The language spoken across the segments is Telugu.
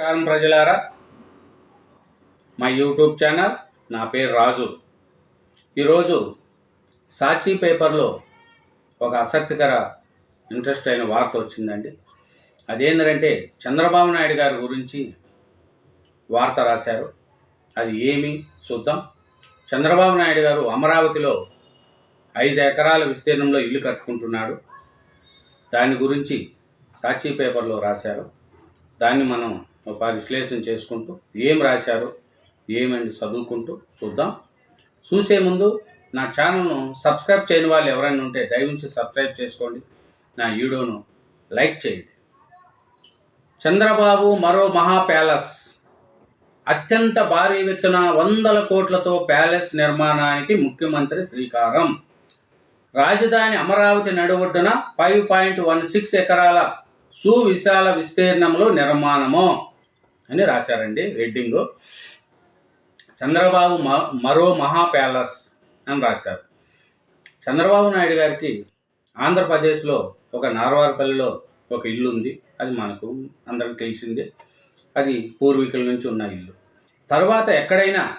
నమస్కారం ప్రజలారా. మా యూట్యూబ్ ఛానల్ నా పేరు రాజు. ఈరోజు సాక్షి పేపర్లో ఒక ఆసక్తికర ఇంట్రెస్ట్ అయిన వార్త వచ్చిందండి. అదేంటంటే చంద్రబాబు నాయుడు గారి గురించి వార్త రాశారు. అది ఏమి చూద్దాం. చంద్రబాబు నాయుడు గారు అమరావతిలో ఐదు ఎకరాల విస్తీర్ణంలో ఇల్లు కట్టుకుంటున్నాడు. దాని గురించి సాక్షి పేపర్లో రాశారు. దాన్ని మనం విశ్లేషణ చేసుకుంటూ ఏం రాశారు ఏమని చదువుకుంటూ చూద్దాం. చూసే ముందు నా ఛానల్ను సబ్స్క్రైబ్ చేయని వాళ్ళు ఎవరైనా ఉంటే దయవుంచి సబ్స్క్రైబ్ చేసుకోండి. నా వీడియోను లైక్ చేయండి. చంద్రబాబు మరో మహా ప్యాలెస్. అత్యంత భారీ ఎత్తున వందల కోట్లతో ప్యాలెస్ నిర్మాణానికి ముఖ్యమంత్రి శ్రీకారం. రాజధాని అమరావతి నడుబొడ్డున ఫైవ్ పాయింట్ వన్ సిక్స్ ఎకరాల సువిశాల విస్తీర్ణంలో నిర్మాణము. అని రాశారండి వెడ్డింగ్ చంద్రబాబు మ- మరో మహా ప్యాలెస్ అని రాశారు. చంద్రబాబు నాయుడు గారికి ఆంధ్రప్రదేశ్లో ఒక నార్వార్పల్లిలో ఒక ఇల్లు ఉంది అది మనకు అందరికి తెలిసిందే. అది పూర్వీకుల నుంచి ఉన్న ఇల్లు. తర్వాత ఎక్కడైనా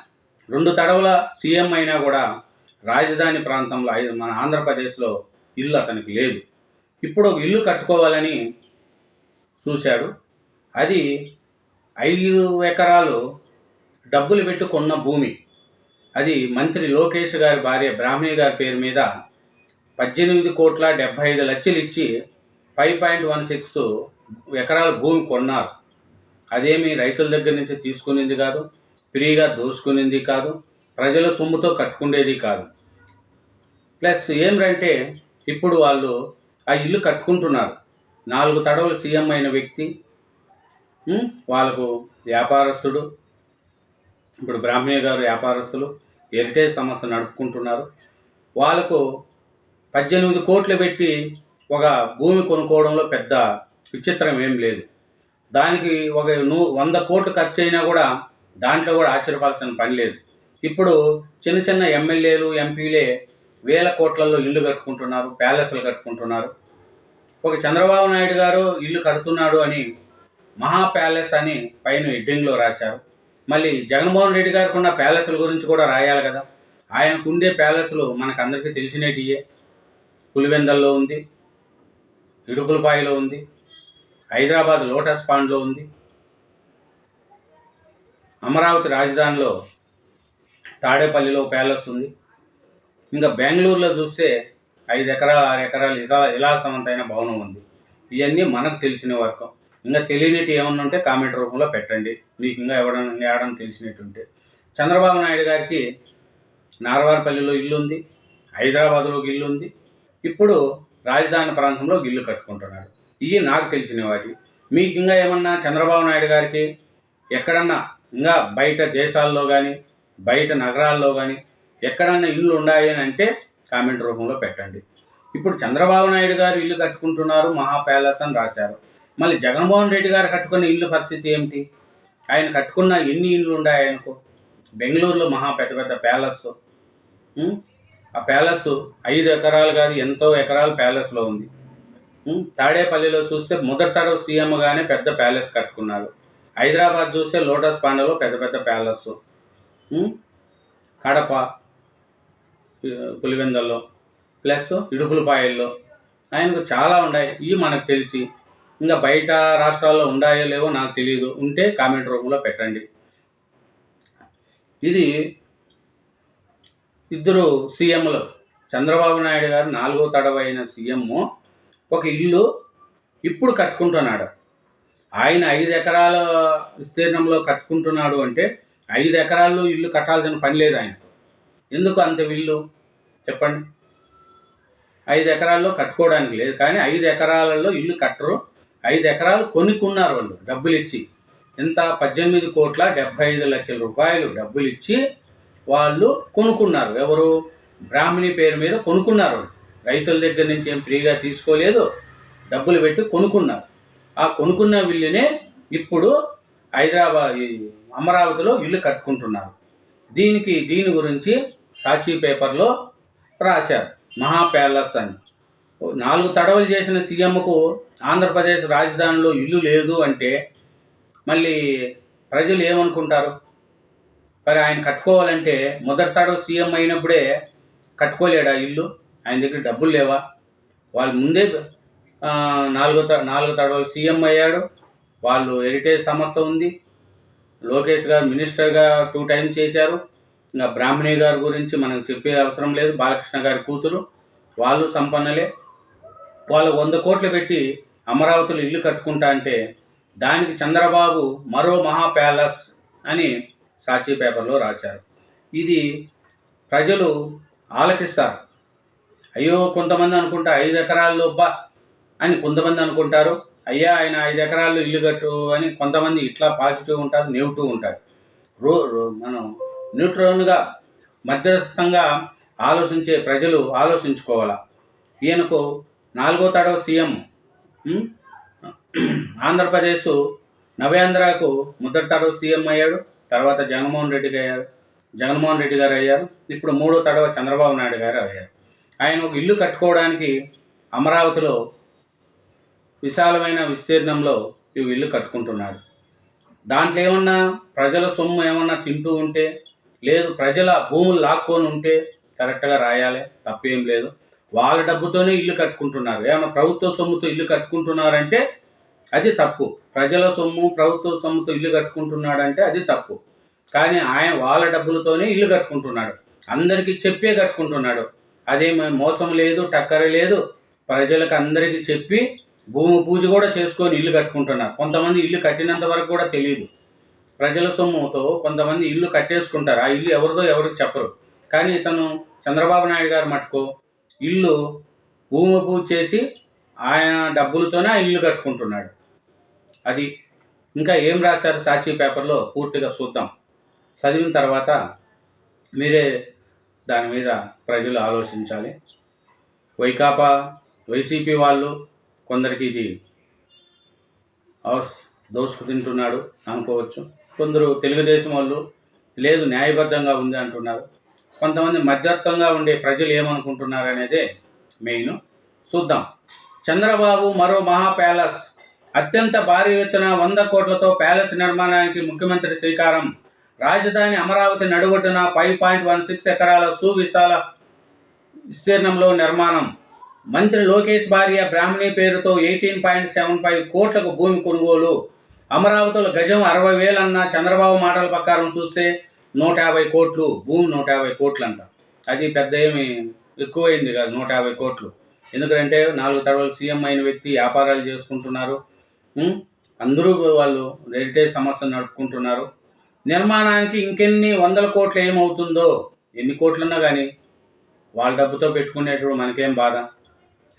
రెండు తడవల సీఎం అయినా కూడా రాజధాని ప్రాంతంలో ఐదు మన ఆంధ్రప్రదేశ్లో ఇల్లు అతనికి లేదు. ఇప్పుడు ఒక ఇల్లు కట్టుకోవాలని చూశాడు. అది ఐదు ఎకరాలు డబ్బులు పెట్టుకున్న భూమి. అది మంత్రి లోకేష్ గారి భార్య బ్రాహ్మణి గారి పేరు మీద పద్దెనిమిది కోట్ల డెబ్బై ఐదు లక్షలు ఇచ్చి ఫైవ్ పాయింట్ వన్ సిక్స్ ఎకరాల భూమి కొన్నారు. అదేమి రైతుల దగ్గర నుంచి తీసుకునేది కాదు ఫ్రీగా దోసుకునేది కాదు ప్రజల సొమ్ముతో కట్టుకునేది కాదు. ప్లస్ ఏమిటంటే ఇప్పుడు వాళ్ళు ఆ ఇల్లు కట్టుకుంటున్నారు. నాలుగు తడవలు సీఎం అయిన వ్యక్తి వాళ్ళకు వ్యాపారస్తుడు ఇప్పుడు బ్రాహ్మణ్య గారు వ్యాపారస్తులు హెరిటేజ్ సంస్థ నడుపుకుంటున్నారు. వాళ్ళకు పద్దెనిమిది కోట్లు పెట్టి ఒక భూమి కొనుక్కోవడంలో పెద్ద విచిత్రం ఏం లేదు. దానికి ఒక నూ వంద కోట్లు ఖర్చు అయినా కూడా దాంట్లో కూడా ఆశ్చర్యపాల్సిన పని లేదు. ఇప్పుడు చిన్న చిన్న ఎమ్మెల్యేలు ఎంపీలే వేల కోట్లలో ఇల్లు కట్టుకుంటున్నారు ప్యాలెస్లు కట్టుకుంటున్నారు. ఒక చంద్రబాబు నాయుడు గారు ఇల్లు కడుతున్నాడు అని మహా ప్యాలెస్ అని పైన హెడ్డింగ్లో రాశారు. మళ్ళీ జగన్మోహన్ రెడ్డి గారికి ఉన్న ప్యాలెస్ల గురించి కూడా రాయాలి కదా. ఆయనకు ఉండే ప్యాలెస్లు మనకు అందరికీ తెలిసినటియే. పులివెందల్లో ఉంది ఇడుకులపాయలో ఉంది హైదరాబాద్ లోటస్ పాండ్లో ఉంది అమరావతి రాజధానిలో తాడేపల్లిలో ప్యాలెస్ ఉంది. ఇంకా బెంగళూరులో చూస్తే ఐదు ఎకరాలు ఆరు ఎకరాలు ఇలా ఇలాసవంతైన భవనం ఉంది. ఇవన్నీ మనకు తెలిసిన వరకు ఇంకా తెలియనిటి ఏమన్నా ఉంటే కామెంట్ రూపంలో పెట్టండి. మీకు ఇంకా ఎవడన్నా ఏడని తెలిసినట్టుంటే చంద్రబాబు నాయుడు గారికి నార్వార్పల్లిలో ఇల్లు ఉంది హైదరాబాద్లో ఇల్లు ఉంది. ఇప్పుడు రాజధాని ప్రాంతంలో ఇల్లు కట్టుకుంటున్నాడు. ఇవి నాకు తెలిసిన వాటి. మీకు ఇంకా ఏమన్నా చంద్రబాబు నాయుడు గారికి ఎక్కడన్నా ఇంకా బయట దేశాల్లో కానీ బయట నగరాల్లో కానీ ఎక్కడన్నా ఇల్లు ఉన్నాయి అని అంటే కామెంట్ రూపంలో పెట్టండి. ఇప్పుడు చంద్రబాబు నాయుడు గారు ఇల్లు కట్టుకుంటున్నారు మహా ప్యాలెస్ అని రాశారు. మళ్ళీ జగన్మోహన్ రెడ్డి గారు కట్టుకున్న ఇల్లు పరిస్థితి ఏమిటి? ఆయన కట్టుకున్న ఎన్ని ఇల్లు ఉన్నాయి ఆయనకు? బెంగళూరులో మహా పెద్ద పెద్ద ప్యాలెస్. ఆ ప్యాలెస్ ఐదు ఎకరాలు కాదు ఎంతో ఎకరాల ప్యాలెస్లో ఉంది. తాడేపల్లిలో చూస్తే మొదటి తడవ సీఎంగానే పెద్ద ప్యాలెస్ కట్టుకున్నారు. హైదరాబాద్ చూస్తే లోటస్ పాండలో పెద్ద పెద్ద ప్యాలెస్. కడప పులివెందల్లో. ప్లస్ ఇడుపులపాయల్లో. ఆయనకు చాలా ఉన్నాయి. ఇవి మనకు తెలిసి ఇంకా బయట రాష్ట్రాల్లో ఉన్నాయో లేవో నాకు తెలియదు ఉంటే కామెంట్ రూపంలో పెట్టండి. ఇది ఇద్దరు సీఎంలు. చంద్రబాబు నాయుడు గారు నాలుగో తడవైన సీఎం. ఒక ఇల్లు ఇప్పుడు కట్టుకుంటున్నాడు. ఆయన ఐదు ఎకరాల విస్తీర్ణంలో కట్టుకుంటున్నాడు అంటే ఐదు ఎకరాల్లో ఇల్లు కట్టాల్సిన పని లేదు ఆయన ఎందుకు అంత ఇల్లు చెప్పండి. ఐదు ఎకరాల్లో కట్టుకోవడానికి లేదు. కానీ ఐదు ఎకరాలలో ఇల్లు కట్టరు. ఐదు ఎకరాలు కొనుక్కున్నారు వాళ్ళు డబ్బులు ఇచ్చి ఎంత? పద్దెనిమిది కోట్ల డెబ్బై ఐదు లక్షల రూపాయలు డబ్బులు ఇచ్చి వాళ్ళు కొనుక్కున్నారు. ఎవరు? బ్రాహ్మణి పేరు మీద కొనుక్కున్నారు వాళ్ళు. రైతుల దగ్గర నుంచి ఏం ఫ్రీగా తీసుకోలేదు. డబ్బులు పెట్టి కొనుక్కున్నారు. ఆ కొనుక్కున్న ఇల్లునే ఇప్పుడు హైదరాబాద్ అమరావతిలో ఇల్లు కట్టుకుంటున్నారు. దీనికి దీని గురించి సాక్షి పేపర్లో రాశారు. మహా ప్యాలెస్ అని. నాలుగు తడవలు చేసిన సీఎంకు ఆంధ్రప్రదేశ్ రాజధానిలో ఇల్లు లేదు అంటే మళ్ళీ ప్రజలు ఏమనుకుంటారు? మరి ఆయన కట్టుకోవాలంటే మొదటి తడవ సీఎం అయినప్పుడే కట్టుకోలేడా ఇల్లు? ఆయన దగ్గర డబ్బులు లేవా? వాళ్ళు ముందే నాలుగో త- నాలుగో తడవలు సీఎం అయ్యాడు. వాళ్ళు హెరిటేజ్ సంస్థ ఉంది. లోకేష్ గారు మినిస్టర్గా టూ టైమ్స్ చేశారు. ఇంకా బ్రాహ్మణి గారి గురించి మనకు చెప్పే అవసరం లేదు. బాలకృష్ణ గారి కూతురు. వాళ్ళు సంపన్నలే. వాళ్ళు వంద కోట్లు పెట్టి అమరావతిలో ఇల్లు కట్టుకుంటా అంటే దానికి చంద్రబాబు మరో మహా ప్యాలెస్ అని సాక్షి పేపర్లో రాశారు. ఇది ప్రజలు ఆలకిస్తారు. అయ్యో కొంతమంది అనుకుంటా ఐదు ఎకరాల్లో బా అని కొంతమంది అనుకుంటారు. అయ్యా ఆయన ఐదు ఎకరాల్లో ఇల్లు కట్టు అని కొంతమంది ఇట్లా పాజిటివ్ ఉంటారు నెగిటివ్ ఉంటారు. రో రో- మనం న్యూట్రల్గా మధ్యస్థంగా ఆలోచించే ప్రజలు ఆలోచించుకోవాలా? ఈయనకు నాలుగో తడవ సీఎం ఆంధ్రప్రదేశ్ నవేంద్రకు మొదటి తడవ సీఎం అయ్యాడు తర్వాత జగన్మోహన్ రెడ్డి అయ్యారు జగన్మోహన్ రెడ్డి గారు అయ్యారు ఇప్పుడు మూడో తడవ చంద్రబాబు నాయుడు గారు అయ్యారు. ఆయన ఒక ఇల్లు కట్టుకోవడానికి అమరావతిలో విశాలమైన విస్తీర్ణంలో ఈ ఇల్లు కట్టుకుంటున్నాడు. దాంట్లో ఏమన్నా ప్రజల సొమ్ము ఏమన్నా తింటూ ఉంటే లేదు ప్రజల భూములు లాక్కొని ఉంటే కరెక్ట్గా రాయాలి తప్పేం లేదు. వాళ్ళ డబ్బుతోనే ఇల్లు కట్టుకుంటున్నారు. ఏమన్నా ప్రభుత్వ సొమ్ముతో ఇల్లు కట్టుకుంటున్నారంటే అది తప్పు. ప్రజల సొమ్ము ప్రభుత్వ సొమ్ముతో ఇల్లు కట్టుకుంటున్నాడంటే అది తప్పు. కానీ ఆయన వాళ్ళ డబ్బులతోనే ఇల్లు కట్టుకుంటున్నాడు. అందరికీ చెప్పే కట్టుకుంటున్నాడు. అదేం మోసం లేదు టక్కర లేదు. ప్రజలకు అందరికీ చెప్పి భూమి పూజ కూడా చేసుకొని ఇల్లు కట్టుకుంటున్నారు. కొంతమంది ఇల్లు కట్టినంత వరకు కూడా తెలియదు. ప్రజల సొమ్ముతో కొంతమంది ఇల్లు కట్టేసుకుంటారు. ఆ ఇల్లు ఎవరిదో ఎవరికి చెప్పరు. కానీ ఇతను చంద్రబాబు నాయుడు గారు మటుకు ఇల్లు భూమి పూజ చేసి ఆయన డబ్బులతోనే ఆ ఇల్లు కట్టుకుంటున్నాడు. అది ఇంకా ఏం రాశారు సాక్షి పేపర్లో? పూర్తిగా చూద్దాం. చదివిన తర్వాత మీరే దాని మీద ప్రజలు ఆలోచించాలి. వైకాపా వైసీపీ వాళ్ళు కొందరికి ఇది అవస్ దోసుకు తింటున్నాడు అనుకోవచ్చు. కొందరు తెలుగుదేశం వాళ్ళు లేదు న్యాయబద్ధంగా ఉంది అంటున్నారు. కొంతమంది మధ్యత్వంగా ఉండే ప్రజలు ఏమనుకుంటున్నారు అనేదే మెయిన్. చూద్దాం. చంద్రబాబు మరో మహా ప్యాలెస్. అత్యంత భారీ ఎత్తున వంద కోట్లతో ప్యాలెస్ నిర్మాణానికి ముఖ్యమంత్రి శ్రీకారం. రాజధాని అమరావతి నడుబొడ్డున ఫైవ్ పాయింట్ వన్ సిక్స్ ఎకరాల సువిశాల విస్తీర్ణంలో నిర్మాణం. మంత్రి లోకేష్ భార్య బ్రాహ్మణి పేరుతో ఎయిటీన్ పాయింట్ సెవెన్ ఫైవ్ కోట్లకు భూమి కొనుగోలు. అమరావతిలో గజం అరవై వేలన్న చంద్రబాబు మాటల ప్రకారం చూస్తే నూట యాభై కోట్లు భూమి నూట యాభై కోట్లు అంట అది పెద్ద ఏమి ఎక్కువైంది కాదు నూట యాభై కోట్లు. ఎందుకంటే నాలుగు తరవాలు సీఎం అయిన వ్యక్తి వ్యాపారాలు చేసుకుంటున్నారు. అందరూ వాళ్ళు హెరిటేజ్ సమస్యను నడుపుకుంటున్నారు. నిర్మాణానికి ఇంకెన్ని వందల కోట్లు ఏమవుతుందో ఎన్ని కోట్లున్నా కానీ వాళ్ళ డబ్బుతో పెట్టుకునేటప్పుడు మనకేం బాధ?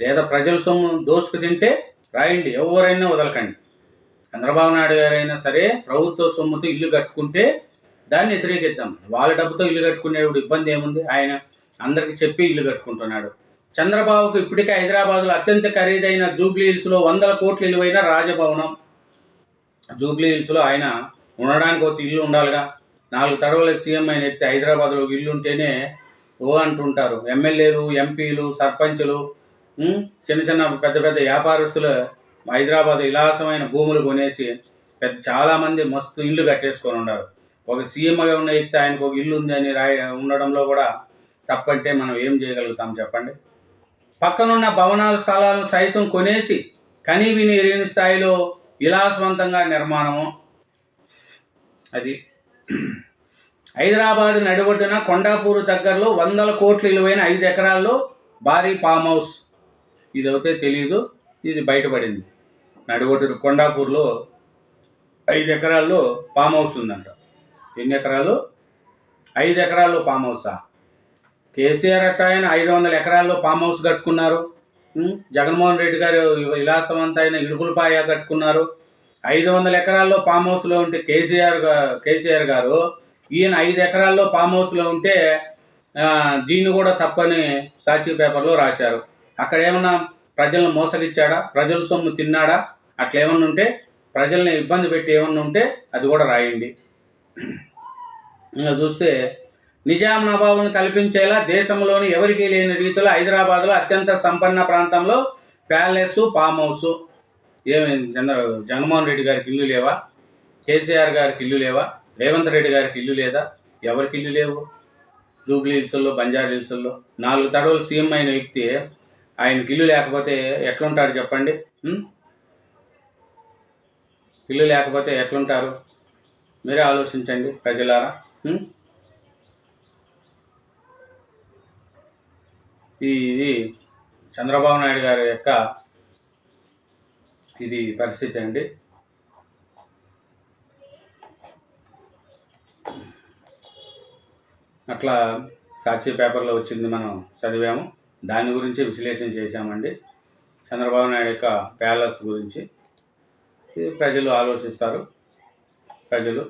లేదా ప్రజల సొమ్ము దోసుకు తింటే రాయండి ఎవరైనా వదలకండి. చంద్రబాబు నాయుడు గారైనా సరే ప్రభుత్వ సొమ్ముతో ఇల్లు కట్టుకుంటే దాన్ని వ్యతిరేకిద్దాం వాళ్ళ డబ్బుతో ఇల్లు కట్టుకునేప్పుడు ఇబ్బంది ఏముంది? ఆయన అందరికి చెప్పి ఇల్లు కట్టుకుంటున్నాడు. చంద్రబాబుకు ఇప్పటికే హైదరాబాద్లో అత్యంత ఖరీదైన జూబ్లీ హిల్స్లో వందల కోట్ల విలువైన రాజభవనం. జూబ్లీ హిల్స్లో ఆయన ఉండడానికి ఒక ఇల్లు ఉండాలిగా. నాలుగు తడవల సీఎం ఆయన ఎత్తి హైదరాబాద్లో ఇల్లు ఉంటేనే ఓ అంటుంటారు. ఎమ్మెల్యేలు ఎంపీలు సర్పంచులు చిన్న చిన్న పెద్ద పెద్ద వ్యాపారస్తులు హైదరాబాద్ విలాసమైన భూములు కొనేసి పెద్ద చాలామంది మస్తు ఇల్లు కట్టేసుకొని ఉన్నారు. ఒక సీఎంగా ఉన్న వ్యక్తి ఆయనకు ఒక ఇల్లు ఉంది అని రాయ ఉండడంలో కూడా తప్పంటే మనం ఏం చేయగలుగుతాం చెప్పండి? పక్కనున్న భవనాల స్థలాలను సైతం కొనేసి కనీవిని ఎరిగిన స్థాయిలో విలాసవంతంగా నిర్మాణము. అది హైదరాబాద్ నడిబొడ్డున కొండాపూర్ దగ్గరలో వందల కోట్ల విలువైన ఐదు ఎకరాల్లో భారీ ఫామ్ హౌస్. ఇది అయితే తెలియదు ఇది బయటపడింది. నడిబొడ్డు కొండాపూర్లో ఐదు ఎకరాల్లో ఫామ్ హౌస్ ఉందంట. ఎన్ని ఎకరాలు? ఐదు ఎకరాల్లో ఫామ్ హౌసా? కేసీఆర్ అట్ట ఆయన ఐదు వందల ఎకరాల్లో ఫామ్ హౌస్ కట్టుకున్నారు. జగన్మోహన్ రెడ్డి గారు విలాసవంతమైన ఇడుగులపాయ కట్టుకున్నారు. ఐదు వందల ఎకరాల్లో ఫామ్ హౌస్లో ఉంటే కేసీఆర్ కేసీఆర్ గారు ఈయన ఐదు ఎకరాల్లో ఫామ్ హౌస్లో ఉంటే దీన్ని కూడా తప్పని సాక్షి పేపర్లో రాశారు. అక్కడ ఏమన్నా ప్రజలను మోసగిచ్చాడా? ప్రజల సొమ్ము తిన్నాడా? అట్లా ఏమన్నా ఉంటే ప్రజల్ని ఇబ్బంది పెట్టి ఏమన్నా ఉంటే అది కూడా రాయండి. ఇంకా చూస్తే నిజాం నవాబును కల్పించేలా దేశంలోని ఎవరికీ లేని రీతిలో హైదరాబాద్లో అత్యంత సంపన్న ప్రాంతంలో ప్యాలెస్ ఫామ్ హౌస్. ఏమైంది చంద్ర జగన్మోహన్ రెడ్డి గారికి ఇల్లు లేవా? కేసీఆర్ గారికి ఇల్లు లేవా? రేవంత్ రెడ్డి గారికి ఇల్లు లేదా? ఎవరికి ఇల్లు లేవు? జూబ్లీ హిల్స్లో బంజారా హిల్స్లో. నాలుగు తడవలు సీఎం అయిన వ్యక్తి ఆయనకి ఇల్లు లేకపోతే ఎట్లుంటాడు చెప్పండి? ఇల్లు లేకపోతే ఎట్లుంటారు? మీరే ఆలోచించండి ప్రజలారా. ఇది చంద్రబాబు నాయుడు గారి యొక్క ఇది పరిస్థితి అండి. అట్లా సాక్షి పేపర్లో వచ్చింది మనం చదివాము. దాని గురించి విశ్లేషణ చేశామండి. చంద్రబాబు నాయుడు యొక్క ప్యాలెస్ గురించి ప్రజలు ఆలోచిస్తారు. ప్రజలు.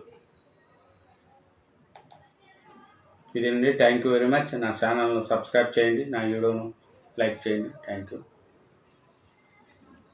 ఇదండి థ్యాంక్ యూ వెరీ మచ్. నా ఛానల్ను సబ్స్క్రైబ్ చేయండి నా వీడియోను లైక్ చేయండి. Thank you